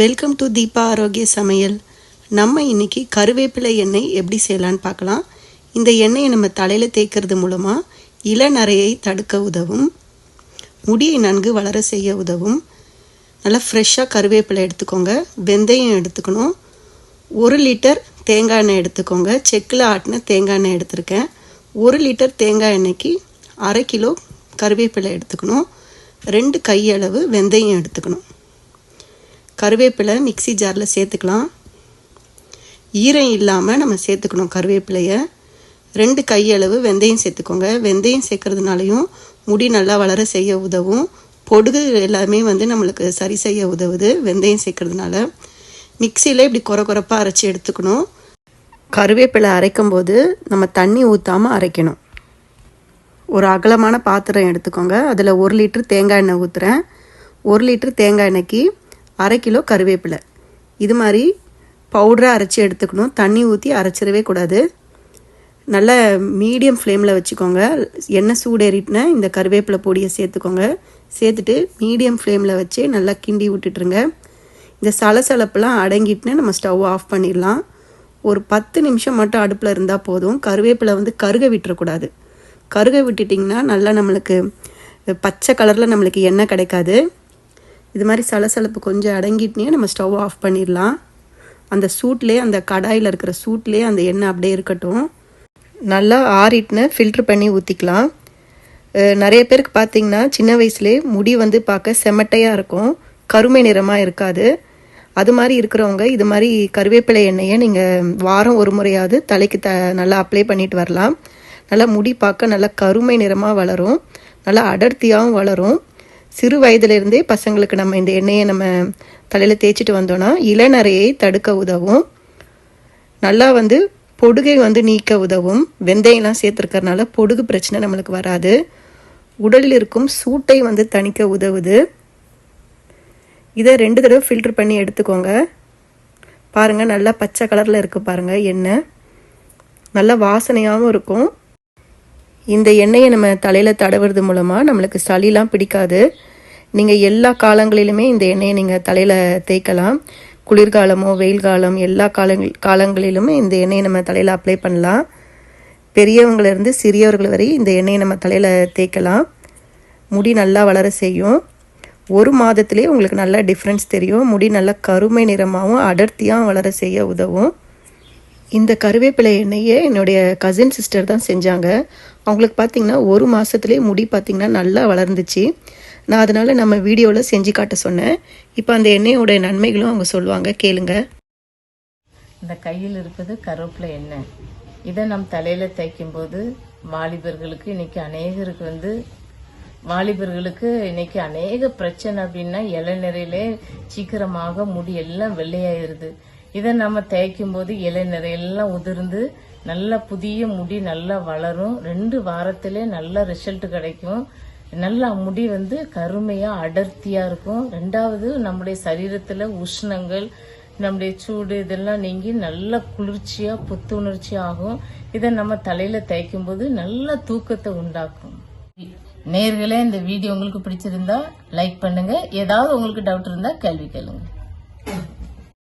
Welcome to Deepa ஆரோக்கிய சமையல் நம்ம இன்றைக்கி கருவேப்பிலை எண்ணெய் எப்படி செய்யலான்னு பார்க்கலாம். இந்த எண்ணெயை நம்ம தலையில் தேய்க்கிறது மூலமாக இளநரையை தடுக்க உதவும். முடியை நன்கு வளர செய்ய உதவும். நல்லா ஃப்ரெஷ்ஷாக கருவேப்பிலை எடுத்துக்கோங்க. வெந்தயம் எடுத்துக்கணும். ஒரு லிட்டர் தேங்காய் எண்ணெய் எடுத்துக்கோங்க. செக்கில் ஆட்டின தேங்காய் எண்ணெய் எடுத்திருக்கேன். ஒரு லிட்டர் தேங்காய் எண்ணெய்க்கு அரை கிலோ கருவேப்பிலை எடுத்துக்கணும். ரெண்டு கையளவு வெந்தயம் எடுத்துக்கணும். கருவேப்பிலை மிக்ஸி ஜாரில் சேர்த்துக்கலாம். ஈரம் இல்லாமல் நம்ம சேர்த்துக்கணும் கருவேப்பிலையை. ரெண்டு கையளவு வெந்தயம் சேர்த்துக்கோங்க. வெந்தயம் சேர்க்கறதுனாலையும் முடி நல்லா வளர செய்ய உதவும். பொடுகு எல்லாமே வந்து நம்மளுக்கு சரி செய்ய உதவுது வெந்தயம் சேர்க்கறதுனால. மிக்சியில் இப்படி குறை குறைப்பாக அரைச்சி எடுத்துக்கணும். கருவேப்பிலை அரைக்கும் போது நம்ம தண்ணி ஊற்றாமல் அரைக்கணும். ஒரு அகலமான பாத்திரம் எடுத்துக்கோங்க. அதில் ஒரு லிட்டர் தேங்காய் எண்ணெய் ஊற்றுறேன் ஒரு லிட்டர் தேங்காய் எண்ணெய்க்கு அரை கிலோ கருவேப்பிலை. இது மாதிரி பவுடராக அரைச்சி எடுத்துக்கணும். தண்ணி ஊற்றி அரைச்சிடவே கூடாது. நல்ல மீடியம் ஃப்ளேமில் வச்சுக்கோங்க. எண்ணெய் சூடேறிட்டுனா இந்த கருவேப்பிலை பொடியை சேர்த்துக்கோங்க. சேர்த்துட்டு மீடியம் ஃப்ளேமில் வச்சு நல்லா கிண்டி விட்டுட்டுருங்க. இந்த சலசலப்பெல்லாம் அடங்கிட்டுனா நம்ம ஸ்டவ் ஆஃப் பண்ணிடலாம். ஒரு பத்து நிமிஷம் மட்டும் அடுப்பில் இருந்தால் போதும். கருவேப்பிலை வந்து கருக விட்டுறக்கூடாது. கருக விட்டுட்டிங்கன்னா நல்லா நம்மளுக்கு பச்சை கலரில் நம்மளுக்கு எண்ணெய் கிடைக்காது. இது மாதிரி சலசலப்பு கொஞ்சம் அடங்கிட்டுனே நம்ம ஸ்டவ் ஆஃப் பண்ணிடலாம். அந்த சூட்லேயே அந்த கடாயில் இருக்கிற சூட்லேயே அந்த எண்ணெய் அப்படியே இருக்கட்டும். நல்லா ஆறிட்டுன்னு ஃபில்ட்ரு பண்ணி ஊற்றிக்கலாம் நிறைய பேருக்கு பார்த்தீங்கன்னா சின்ன வயசுலேயே முடி வந்து பார்க்க செமட்டையாக இருக்கும். கருமை நிறமாக இருக்காது. அது மாதிரி இருக்கிறவங்க இது மாதிரி கருவேப்பிலை எண்ணெயை நீங்கள் வாரம் ஒரு முறையாவது தலைக்கு த நல்லா அப்ளை பண்ணிட்டு வரலாம். நல்லா முடி பார்க்க நல்லா கருமை நிறமாக வளரும். நல்லா அடர்த்தியாகவும் வளரும். சிறு வயதிலிருந்தே பசங்களுக்கு நம்ம இந்த எண்ணெயை நம்ம தலையில் தேய்ச்சிட்டு வந்தோன்னா இளநரையை தடுக்க உதவும். நல்லா வந்து பொடுகை வந்து நீக்க உதவும். வெந்தயம்லாம் சேர்த்துருக்கறனால பொடுகு பிரச்சனை நம்மளுக்கு வராது. உடலில் இருக்கும் சூட்டை வந்து தணிக்க உதவுது. இதை ரெண்டு தடவை ஃபில்டர் பண்ணி எடுத்துக்கோங்க. பாருங்கள் நல்லா பச்சை கலரில் இருக்குது பாருங்கள் எண்ணெய். நல்லா வாசனையாகவும் இருக்கும். இந்த எண்ணெயை நம்ம தலையில் தடவுறது மூலமாக நம்மளுக்கு சளிலாம் பிடிக்காது. நீங்கள் எல்லா காலங்களிலுமே இந்த எண்ணெயை நீங்கள் தலையில் தேய்க்கலாம். குளிர்காலமோ வெயில் காலம் எல்லா காலங்கள் காலங்களிலுமே இந்த எண்ணெயை நம்ம தலையில் அப்ளை பண்ணலாம். பெரியவங்களிருந்து சிறியவர்கள் வரை இந்த எண்ணெயை நம்ம தலையில் தேய்க்கலாம். முடி நல்லா வளர செய்யும். ஒரு மாதத்துலேயே உங்களுக்கு நல்லா டிஃப்ரென்ஸ் தெரியும். முடி நல்லா கருமை நிறமாகவும் அடர்த்தியாக வளர செய்ய உதவும். இந்த கருவேப்பிலை எண்ணெயை என்னுடைய கசின் சிஸ்டர் தான் செஞ்சாங்க. அவங்களுக்கு பார்த்திங்கன்னா ஒரு மாதத்துலேயே முடி பார்த்திங்கன்னா நல்லா வளர்ந்துச்சு. நான் அதனால் நம்ம வீடியோவில் செஞ்சு காட்ட சொன்னேன். இப்போ அந்த எண்ணெயோட நன்மைகளும் அவங்க சொல்லுவாங்க. கேளுங்க. இந்த கையில் இருப்பது கருவேப்பிலை எண்ணெய். இதை நம் தலையில் தேய்க்கும் போது வாலிபர்களுக்கு இன்னைக்கு அநேகருக்கு வந்து வாலிபர்களுக்கு இன்னைக்கு அநேக பிரச்சனை அப்படின்னா இளநீரையிலே சீக்கிரமாக முடி எல்லாம் வெள்ளையாயிருது. இதை நம்ம தேய்க்கும் போது இளநீரை உதிர்ந்து நல்ல புதிய முடி நல்லா வளரும். ரெண்டு வாரத்திலே நல்ல ரிசல்ட் கிடைக்கும். நல்லா முடி வந்து கருமையா அடர்த்தியா இருக்கும். ரெண்டாவது நம்முடைய சரீரத்துல உஷ்ணங்கள் நம்முடைய சூடு இதெல்லாம் நீங்கி நல்ல குளிர்ச்சியா புத்துணர்ச்சி ஆகும். இதை நம்ம தலையில தேய்க்கும் போது நல்ல தூக்கத்தை உண்டாக்கும். நேர்களே இந்த வீடியோ உங்களுக்கு பிடிச்சிருந்தா லைக் பண்ணுங்க. ஏதாவது உங்களுக்கு டவுட் இருந்தா கேள்வி கேளுங்க.